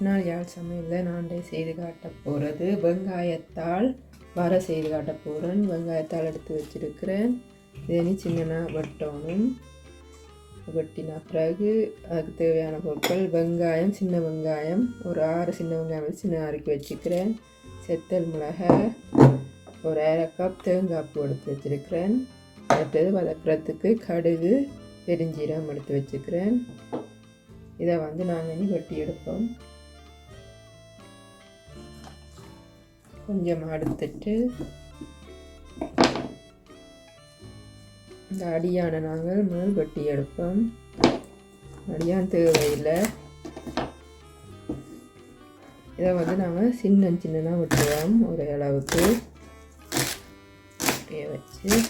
நாள் யாழ் சமையலில் நான் செய்து காட்ட போகிறது வெங்காயத்தால் வர செய்து காட்ட போகிறேன் வெங்காயத்தால் எடுத்து வச்சிருக்கிறேன். இதனி சின்னனாக வெட்டணும். வெட்டின பிறகு அதுக்கு தேவையான பொருட்கள் வெங்காயம் சின்ன வெங்காயம் ஒரு ஆறு சின்ன வெங்காயம் வச்சு சின்ன அரைக்கி வச்சுக்கிறேன். செத்தல் மிளகாய் ஒரு அரை கப் தேங்காய் பூ எடுத்து வச்சுருக்கிறேன். அடுத்தது வதக்கிறதுக்கு கடுகு பெருஞ்சீரம் எடுத்து வச்சுக்கிறேன். இதை வந்து நாங்கள் இனி வெட்டி எடுப்போம். கொஞ்சம் அடுத்துட்டு இந்த அடியான நாங்கள் முதல் வெட்டி எடுப்போம். அடியான் தேவையில்லை. இதை வந்து நாங்கள் சின்ன சின்னதாக விட்டுவோம் ஒரு அளவுக்கு. வச்சு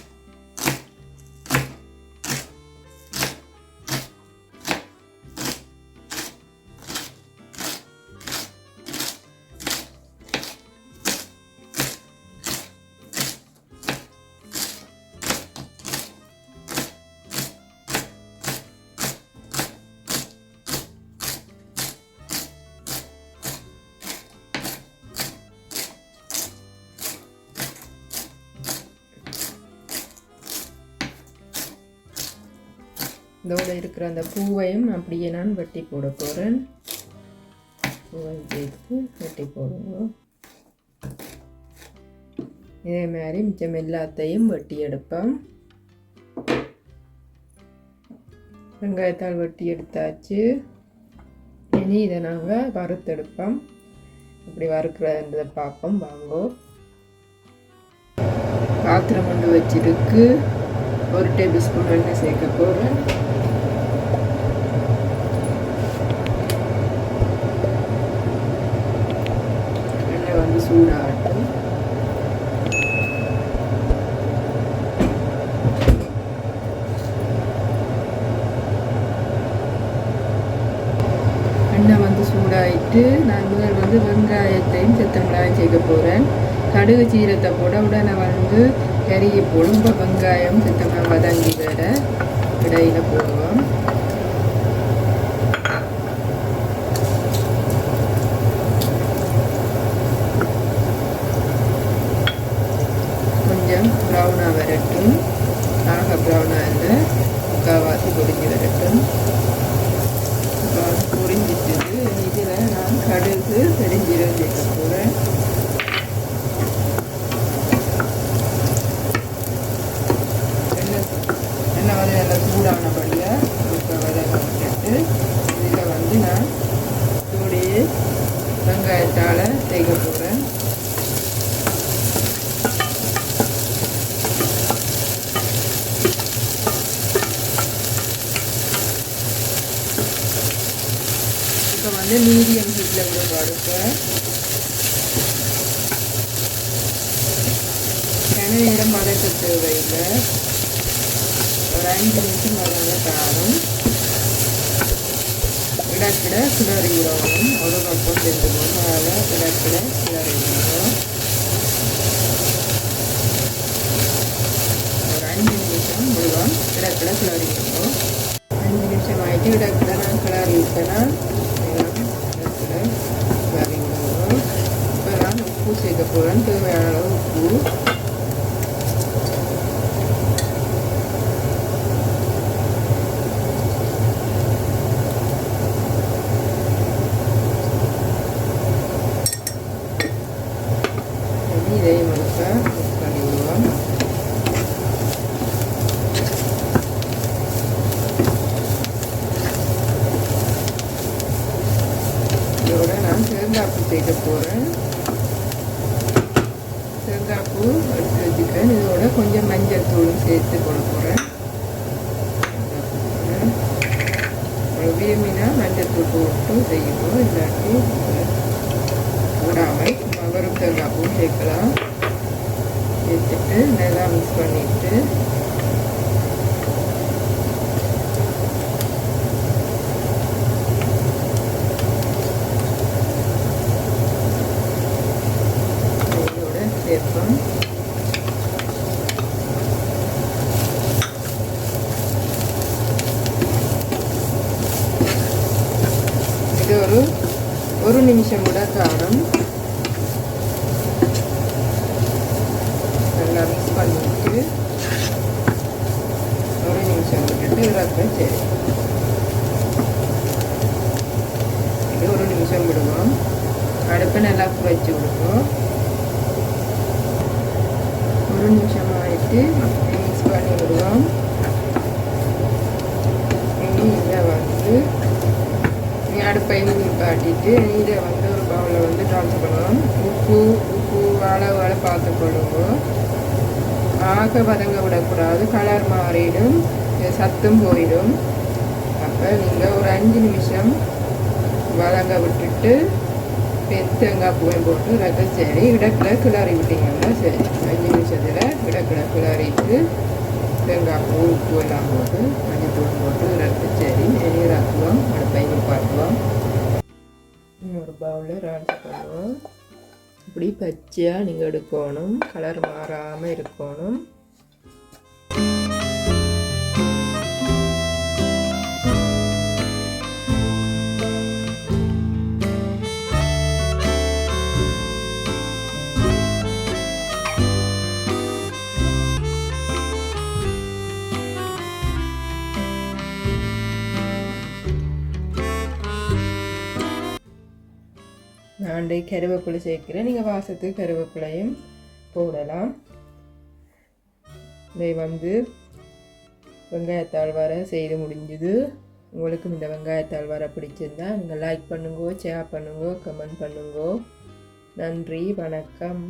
இதோட இருக்கிற அந்த பூவையும் அப்படியே நான் வெட்டி போட போகிறேன் பூவை சேர்த்து வெட்டி போடுவோம் இதே மாதிரி மிச்சம் எல்லாத்தையும் வெட்டி எடுப்போம். வெங்காயத்தால் வெட்டி எடுத்தாச்சு. இனி இதை நாங்கள் வறுத்தெடுப்போம். இப்படி வறுக்கிறத பார்ப்போம். வாங்கோ. பாத்திரம் கொண்டு வச்சிருக்கு. ஒரு டேபிள் ஸ்பூன் எண்ணெய் சேர்க்க போகிறேன் எண்ணெய் வந்து சூடாகட்டும் எண்ணெய் வந்து சூடாயிட்டு நான் முதல் வந்து வெங்காயத்தையும் செத்த மிளகாயும் போகிறேன் கடுகு சீரத்தை போட உடனே வந்து கறியை போடும். வெங்காயம் செத்த வதங்கி வேற இடையில் போடுவோம் கொஞ்சம் ப்ரௌனாக வரட்டும். ஆக ப்ரௌனாக இல்லை முக்கால்வாசி பொரிஞ்சு வரட்டும். பொரிஞ்சிட்டு இதில் நான் கடுகு பெருஞ்சீரகம் சேர்க்க போகிறேன் எண்ணெய் வந்து நல்லா சூடானபடியாக இப்போ வதங்க விட்டுட்டு இதில் வந்து நான் இதோடைய வெங்காயத்தால் செய்ய போகிறேன் இப்போ வந்து மீடியம் ஹீட்டில் விட அடுப்பேன் கன நேரம் வதக்க தேவையில்லை. ஒரு அஞ்சு நிமிஷம் வதங்க காணும். இடக்கிட கிளறி ஒரு பக்கம் சென்று போகணும் அதில் இடக்கிட கிளறி ஒரு அஞ்சு நிமிஷம் முழுவதும் இடக்கிட கிளறி அஞ்சு நிமிஷம் ஆகிட்டு இடக்கிட நான் கிளறி விட்டேன்னா இடக்கிட கிளறி விடணும் இப்போ நான் உப்பு சேர்க்க போகிறேன் தேவையான அளவு உப்பு முழுக்க மிக்ஸ் பண்ணி விடுவோம் இதோட நான் தேங்காய் பூ சேர்க்க போகிறேன் தேங்காய் பூ எடுத்து வச்சுக்கிறேன் இதோட கொஞ்சம் மஞ்சள் தூளும் சேர்த்து போட போகிறேன் விரும்பினா மஞ்சள் தூள் போட்டு செய்யணும். இல்லாட்டி போடாமல் வெறும் தேங்காய் பூ சேர்க்கலாம். சேர்த்துட்டு நல்லா மிக்ஸ் பண்ணிட்டு இதோட சேர்ப்போம். இது ஒரு ஒரு நல்லா மிக்ஸ் பண்ணிவிட்டு ஒரு நிமிஷம் விட்டுட்டு இறக்க சரி. இது ஒரு நிமிஷம் விடுவோம். அடுப்பை நல்லா குறைச்சி விடுவோம். ஒரு நிமிஷம் ஆகிட்டு மிக்ஸ் பண்ணி விடுவோம் இனி இதை வந்து நீ அடுப்பை காட்டிட்டு இதை வந்து ஒரு பவுலில் வந்து ட்ரான்ஸ்ஃபர் பண்ணுவோம் உப்பு உப்பு அளவு அளவு பார்த்து கொள்ளுவோம் ஆக வதங்க விடக்கூடாது. கலர் மாறிடும். சத்தும் போயிடும். அப்போ நீங்கள் ஒரு அஞ்சு நிமிஷம் வதங்க விட்டுட்டு தேங்காய் பூவையும் போட்டு ரத்த சரி இடக்கில் கிளறி விட்டீங்கன்னா சரி. அஞ்சு நிமிஷத்தில் இடக்கில் கிளறிட்டு தேங்காய் பூ உப்பு எல்லாம் போட்டு மஞ்சத்தூள் போட்டு ரத்த சரி நெய் ரக்குவோம் அடுப்பை நிப்பாட்டுவோம். ஒரு பவுலில் ராட்ஸ் பண்ணுவோம் இப்படி பச்சையாக நீங்கள் எடுக்கணும். கலர் மாறாமல் இருக்கணும். நான் கருவேப்பிலை சேர்க்கிறேன் நீங்கள் வாசத்துக்கு கருவேப்பிலையும் போடலாம். இதை வந்து வெங்காயத்தாள் வர செய்து முடிஞ்சுது. உங்களுக்கும் இந்த வெங்காயத்தாள் வர பிடிச்சிருந்தா நீங்கள் லைக் பண்ணுங்கோ ஷேர் பண்ணுங்கோ கமெண்ட் பண்ணுங்கோ. நன்றி வணக்கம்.